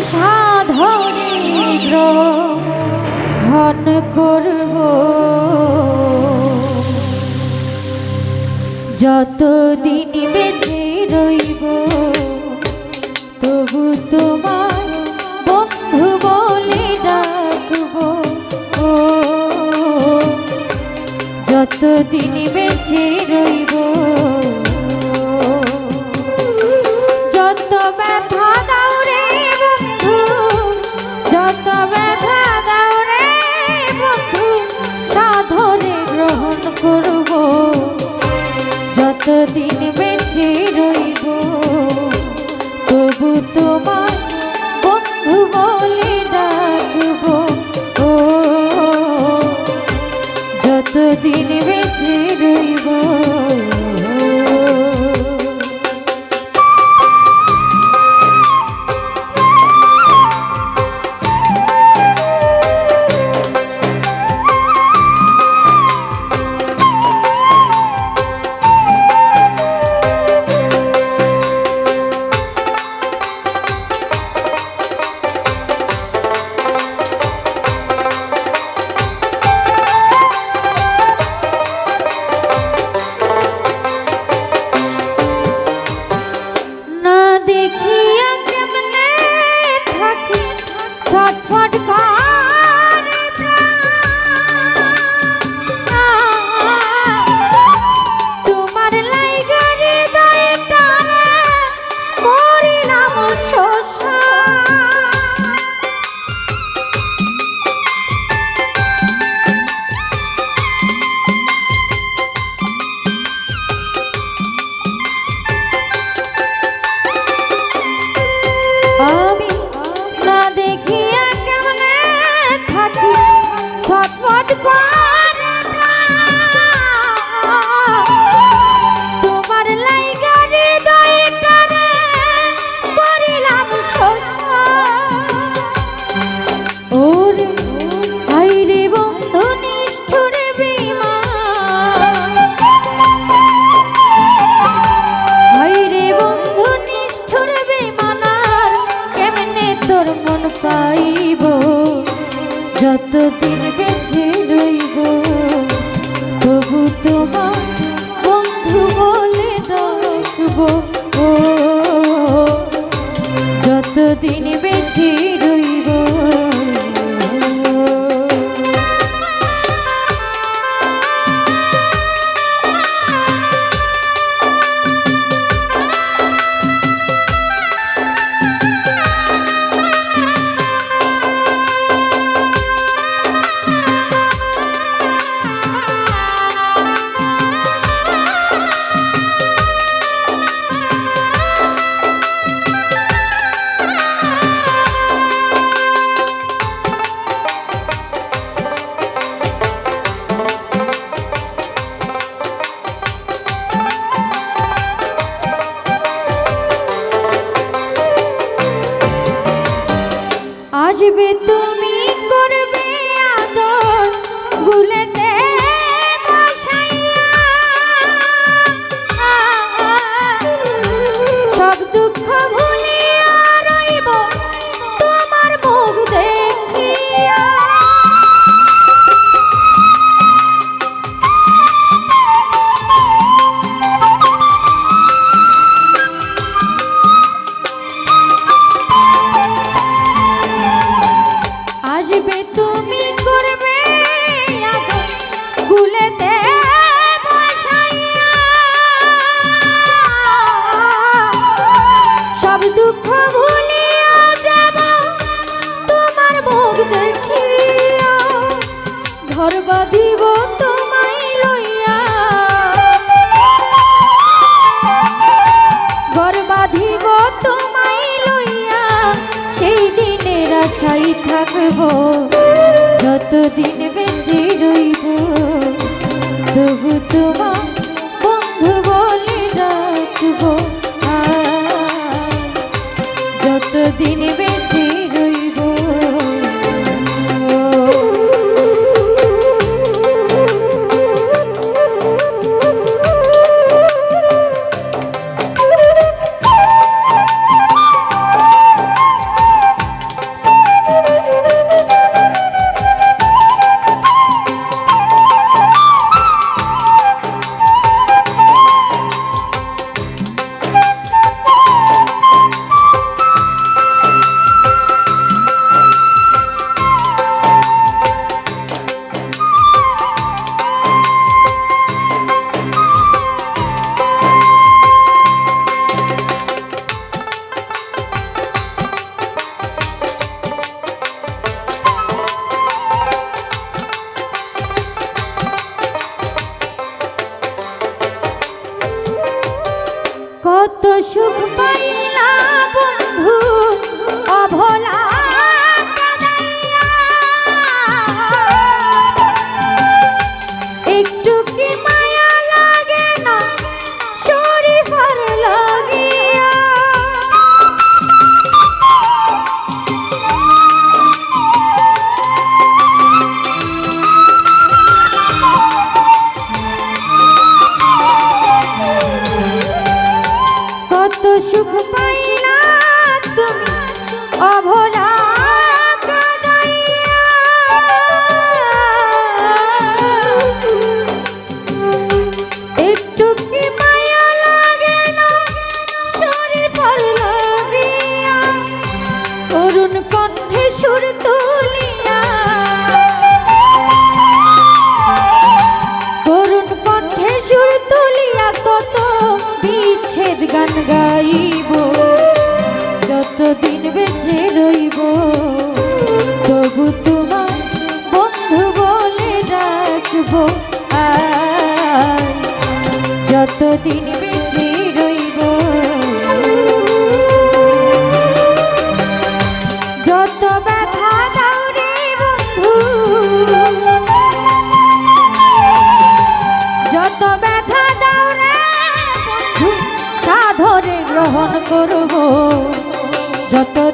নিশা ধরে গ্রহণ করব। যতদিন বেঁচে রইব, তবু তোমার বন্ধু বলে ডাকব। যতদিন বেঁচে রইব The Kedini দিনে বে কত সুখ পাইলা বন্ধু অভোলা সুখ পাই না তুমি। অভয় গান গাইব। jatuh